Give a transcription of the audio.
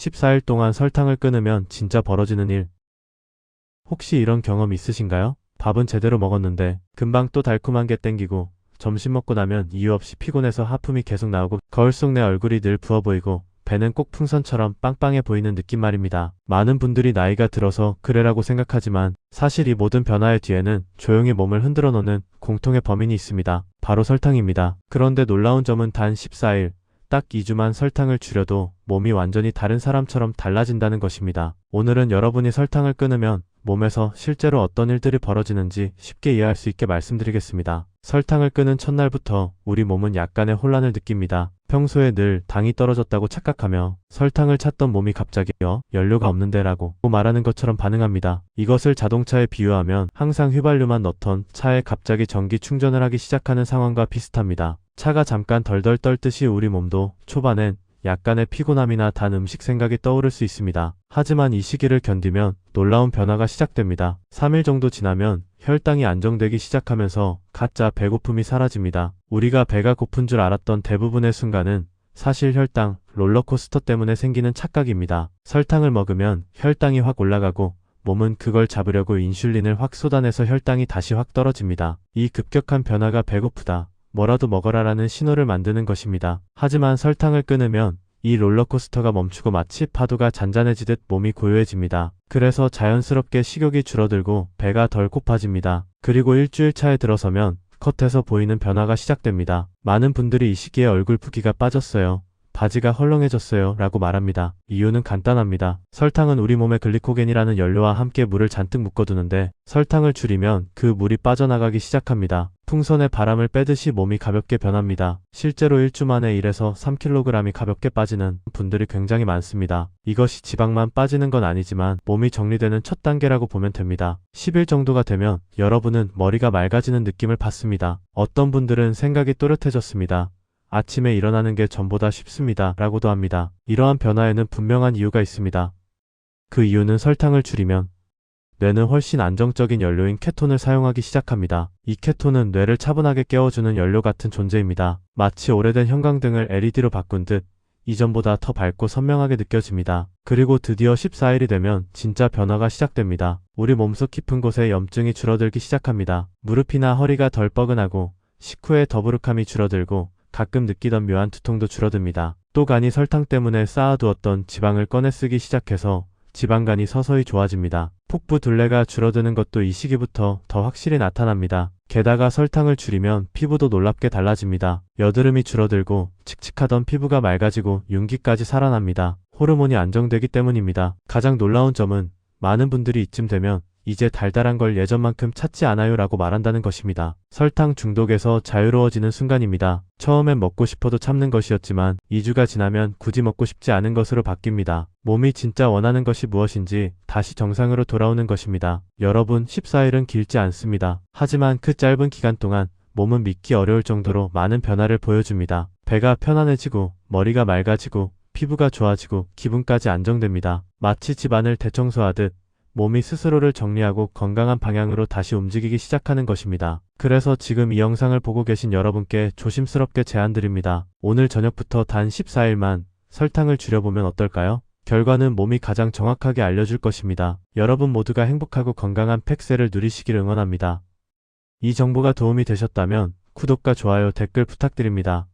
14일 동안 설탕을 끊으면 진짜 벌어지는 일. 혹시 이런 경험 있으신가요? 밥은 제대로 먹었는데 금방 또 달콤한 게 땡기고 점심 먹고 나면 이유 없이 피곤해서 하품이 계속 나오고 거울 속 내 얼굴이 늘 부어 보이고 배는 꼭 풍선처럼 빵빵해 보이는 느낌 말입니다. 많은 분들이 나이가 들어서 그래라고 생각하지만 사실 이 모든 변화의 뒤에는 조용히 몸을 흔들어 놓는 공통의 범인이 있습니다. 바로 설탕입니다. 그런데 놀라운 점은 단 14일, 딱 2주만 설탕을 줄여도 몸이 완전히 다른 사람처럼 달라진다는 것입니다. 오늘은 여러분이 설탕을 끊으면 몸에서 실제로 어떤 일들이 벌어지는지 쉽게 이해할 수 있게 말씀드리겠습니다. 설탕을 끊은 첫날부터 우리 몸은 약간의 혼란을 느낍니다. 평소에 늘 당이 떨어졌다고 착각하며 설탕을 찾던 몸이 갑자기 어 연료가 없는데라고 말하는 것처럼 반응합니다. 이것을 자동차에 비유하면 항상 휘발유만 넣던 차에 갑자기 전기 충전을 하기 시작하는 상황과 비슷합니다. 차가 잠깐 덜덜 떨듯이 우리 몸도 초반엔 약간의 피곤함이나 단 음식 생각이 떠오를 수 있습니다. 하지만 이 시기를 견디면 놀라운 변화가 시작됩니다. 3일 정도 지나면 혈당이 안정되기 시작하면서 가짜 배고픔이 사라집니다. 우리가 배가 고픈 줄 알았던 대부분의 순간은 사실 혈당, 롤러코스터 때문에 생기는 착각입니다. 설탕을 먹으면 혈당이 확 올라가고 몸은 그걸 잡으려고 인슐린을 확 쏟아내서 혈당이 다시 확 떨어집니다. 이 급격한 변화가 배고프다. 뭐라도 먹어라라는 신호를 만드는 것입니다. 하지만 설탕을 끊으면 이 롤러코스터가 멈추고 마치 파도가 잔잔해지듯 몸이 고요해집니다. 그래서 자연스럽게 식욕이 줄어들고 배가 덜 고파집니다. 그리고 일주일 차에 들어서면 컷에서 보이는 변화가 시작됩니다. 많은 분들이 이 시기에 얼굴 붓기가 빠졌어요. 바지가 헐렁해졌어요. 라고 말합니다. 이유는 간단합니다. 설탕은 우리 몸의 글리코겐이라는 연료와 함께 물을 잔뜩 묶어두는데 설탕을 줄이면 그 물이 빠져나가기 시작합니다. 풍선에 바람을 빼듯이 몸이 가볍게 변합니다. 실제로 1주 만에 1에서 3kg이 가볍게 빠지는 분들이 굉장히 많습니다. 이것이 지방만 빠지는 건 아니지만 몸이 정리되는 첫 단계라고 보면 됩니다. 10일 정도가 되면 여러분은 머리가 맑아지는 느낌을 받습니다. 어떤 분들은 생각이 또렷해졌습니다. 아침에 일어나는 게 전보다 쉽습니다. 라고도 합니다. 이러한 변화에는 분명한 이유가 있습니다. 그 이유는 설탕을 줄이면 뇌는 훨씬 안정적인 연료인 케톤을 사용하기 시작합니다. 이 케톤은 뇌를 차분하게 깨워주는 연료 같은 존재입니다. 마치 오래된 형광등을 LED로 바꾼 듯 이전보다 더 밝고 선명하게 느껴집니다. 그리고 드디어 14일이 되면 진짜 변화가 시작됩니다. 우리 몸속 깊은 곳에 염증이 줄어들기 시작합니다. 무릎이나 허리가 덜 뻐근하고 식후에 더부룩함이 줄어들고 가끔 느끼던 묘한 두통도 줄어듭니다. 또 간이 설탕 때문에 쌓아두었던 지방을 꺼내 쓰기 시작해서 지방간이 서서히 좋아집니다. 폭부 둘레가 줄어드는 것도 이 시기부터 더 확실히 나타납니다. 게다가 설탕을 줄이면 피부도 놀랍게 달라집니다. 여드름이 줄어들고 칙칙하던 피부가 맑아지고 윤기까지 살아납니다. 호르몬이 안정되기 때문입니다. 가장 놀라운 점은 많은 분들이 이쯤 되면 이제 달달한 걸 예전만큼 찾지 않아요 라고 말한다는 것입니다. 설탕 중독에서 자유로워지는 순간입니다. 처음엔 먹고 싶어도 참는 것이었지만 2주가 지나면 굳이 먹고 싶지 않은 것으로 바뀝니다. 몸이 진짜 원하는 것이 무엇인지 다시 정상으로 돌아오는 것입니다. 여러분 14일은 길지 않습니다. 하지만 그 짧은 기간 동안 몸은 믿기 어려울 정도로 많은 변화를 보여줍니다. 배가 편안해지고 머리가 맑아지고 피부가 좋아지고 기분까지 안정됩니다. 마치 집안을 대청소하듯 몸이 스스로를 정리하고 건강한 방향으로 다시 움직이기 시작하는 것입니다. 그래서 지금 이 영상을 보고 계신 여러분께 조심스럽게 제안드립니다. 오늘 저녁부터 단 14일만 설탕을 줄여보면 어떨까요? 결과는 몸이 가장 정확하게 알려줄 것입니다. 여러분 모두가 행복하고 건강한 팩셀을 누리시길 응원합니다. 이 정보가 도움이 되셨다면 구독과 좋아요 댓글 부탁드립니다.